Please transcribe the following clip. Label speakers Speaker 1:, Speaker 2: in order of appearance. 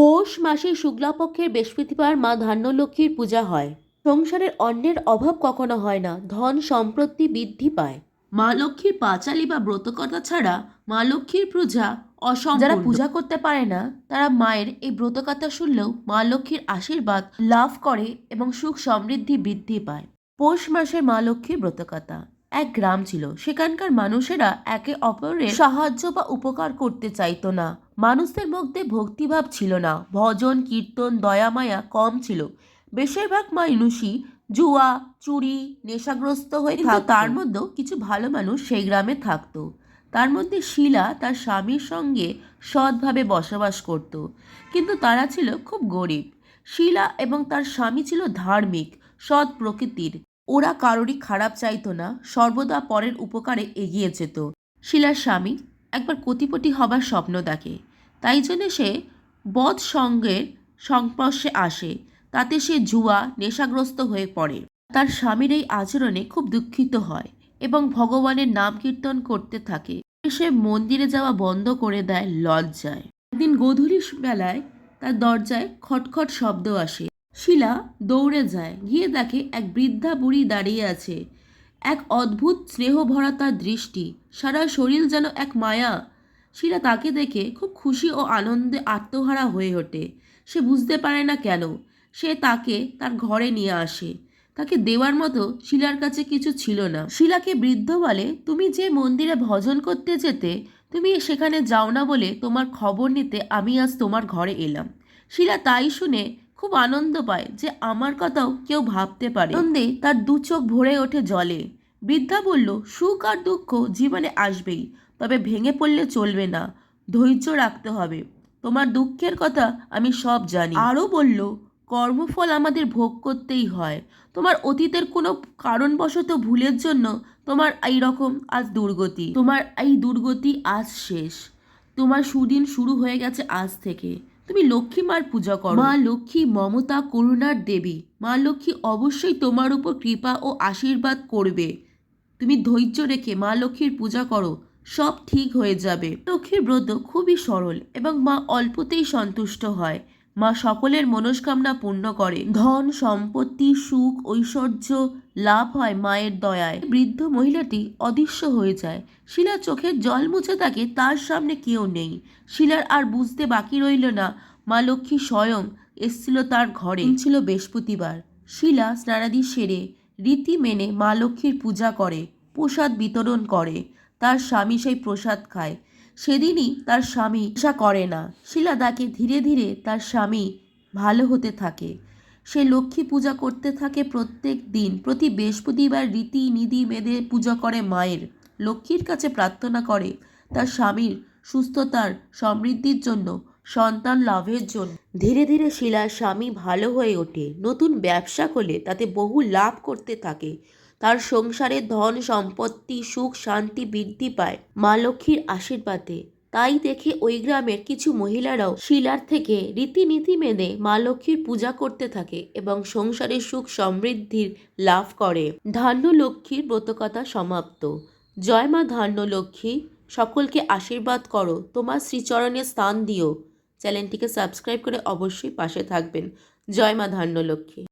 Speaker 1: পৌষ মাসে শুক্লাপক্ষের বৃহস্পতিবার মা ধান্যলক্ষ্মীর পূজা হয়। সংসারের অন্যের অভাব কখনো হয় না, ধন সম্পত্তি বৃদ্ধি পায়। মা লক্ষ্মীর পাঁচালি বা ব্রতকথা ছাড়া মা লক্ষ্মীর পূজা অসম যারা পূজা করতে পারে না, তারা মায়ের এই ব্রতকথা শুনলেও মা লক্ষ্মীর আশীর্বাদ লাভ করে এবং সুখ সমৃদ্ধি বৃদ্ধি পায়। পৌষ মাসে মা লক্ষ্মীর ব্রতকথা। এক গ্রাম ছিল। সেখানকার মানুষেরা একে অপরের সাহায্য বা উপকার করতে চাইতো না। মানুষদের মধ্যে ভক্তিভাব ছিল না। ভজন কীর্তন দয়ামায়া কম ছিল। বেশিরভাগ মানুষই জুয়া চুরি নেশাগ্রস্ত হয়ে তার মধ্যেও কিছু ভালো মানুষ সেই গ্রামে থাকতো। তার মধ্যে শিলা তার স্বামীর সঙ্গে সৎভাবে বসবাস করত। কিন্তু তারা ছিল খুব গরিব। শিলা এবং তার স্বামী ছিল ধার্মিক সৎ প্রকৃতির। ওরা কারোরই খারাপ চাইতো না, সর্বদা পরের উপকারে এগিয়ে যেত। শিলার স্বামী একবার কোটিপতি হবার স্বপ্ন দেখে। তাই জন্য সে বধ সঙ্গের সংস্পর্শে আসে, তাতে সে জুয়া, নেশাগ্রস্ত হয়ে পড়ে। তার স্বামীর এই আচরণে খুব দুঃখিত হয় এবং ভগবানের নাম কীর্তন করতে থাকে। সে মন্দিরে যাওয়া বন্ধ করে দেয়, লজ্জায়। একদিন গোধূলি বেলায় তার দরজায় খটখট শব্দ আসে। শিলা দৌড়ে যায়, গিয়ে দেখে এক বৃদ্ধা বুড়ি দাঁড়িয়ে আছে। এক অদ্ভুত স্নেহ ভরা তার দৃষ্টি, সারা শরীর যেন এক মায়া। শিলা তাকে দেখে খুব খুশি ও আনন্দে আত্মহারা হয়ে ওঠে। সে বুঝতে পারে না কেন, সে তাকে তার ঘরে নিয়ে আসে। তাকে দেওয়ার মতো শিলার কাছে কিছু ছিল না। শিলাকে বৃদ্ধ বলে, তুমি যে মন্দিরে ভজন করতে যেতে, তুমি সেখানে যাও না বলে তোমার খবর নিতে আমি আজ তোমার ঘরে এলাম। শিলা তাই শুনে খুব আনন্দ পায় যে আমার কথাও কেউ ভাবতে পারে। আনন্দে তার দু চোখ ভরে ওঠে জলে। বৃদ্ধা বলল, সুখ আর দুঃখ জীবনে আসবেই, তবে ভেঙে পড়লে চলবে না। ধৈর্য রাখতে হবে। তোমার দুঃখের কথা আমি সব জানি। আরও বলল, কর্মফল আমাদের ভোগ করতেই হয়। তোমার অতীতের কোনো কারণবশত ভুলের জন্য তোমার এই রকম আজ দুর্গতি। তোমার এই দুর্গতি আজ শেষ। তোমার সুদিন শুরু হয়ে গেছে আজ থেকে। তুমি লক্ষ্মী মার পূজা করো। মা লক্ষ্মী, মমতা করুণার দেবী। মা লক্ষ্মী অবশ্যই তোমার উপর কৃপা ও আশীর্বাদ করবে। তুমি ধৈর্য রেখে মা লক্ষ্মীর পূজা করো। সব ঠিক হয়ে যাবে। লক্ষ্মীর ব্রত খুবই সরল এবং মা অল্পতেই সন্তুষ্ট হয়। মা সকলের মনস্কামনা পূর্ণ করে ধন, সম্পত্তি, সুখ, ঐশ্বর্য লাভ হয় মায়ের দয়ায়। বৃদ্ধ মহিলাটি অদৃশ্য হয়ে যায়। শিলা চোখের জল মুছে থাকে, তার সামনে কেউ নেই। শিলার আর বুঝতে বাকি রইল না। মা লক্ষ্মী স্বয়ং এসছিল তার ঘরে। ছিল বৃহস্পতিবার। শিলা স্নানাদি সেরে রীতি মেনে মা লক্ষ্মীর পূজা করে, প্রসাদ বিতরণ করে। তার স্বামী সেই প্রসাদ খায়। সেদিনই তার স্বামী আশা করে না। শিলা তাকে ধীরে ধীরে তার স্বামী ভালো হতে থাকে। সে লক্ষ্মী পূজা করতে থাকে প্রত্যেক দিন। প্রতি বৃহস্পতিবার রীতি নিধি মেদে পূজা করে মায়ের। লক্ষ্মীর কাছে প্রার্থনা করে তার স্বামীর সুস্থতার সমৃদ্ধির জন্য, সন্তান লাভের জন্য। ধীরে ধীরে শিলার স্বামী ভালো হয়ে ওঠে। নতুন ব্যবসা করলে তাতে বহু লাভ করতে থাকে। তার সংসারে ধন, সম্পত্তি, সুখ, শান্তি বৃদ্ধি পায় মা লক্ষ্মীর আশীর্বাদে। তাই দেখে ওই গ্রামের কিছু মহিলারাও শিলার থেকে রীতিনীতি মেনে মা লক্ষ্মীর পূজা করতে থাকে এবং সংসারে সুখ সমৃদ্ধির লাভ করে। ধান্য লক্ষ্মীর ব্রতকথা সমাপ্ত। জয় মা ধান্য লক্ষ্মী, সকলকে আশীর্বাদ করো। তোমার শ্রীচরণে স্থান দিও। চ্যানেলটিকে সাবস্ক্রাইব করে অবশ্যই পাশে থাকবেন। জয় মা ধান্য লক্ষ্মী।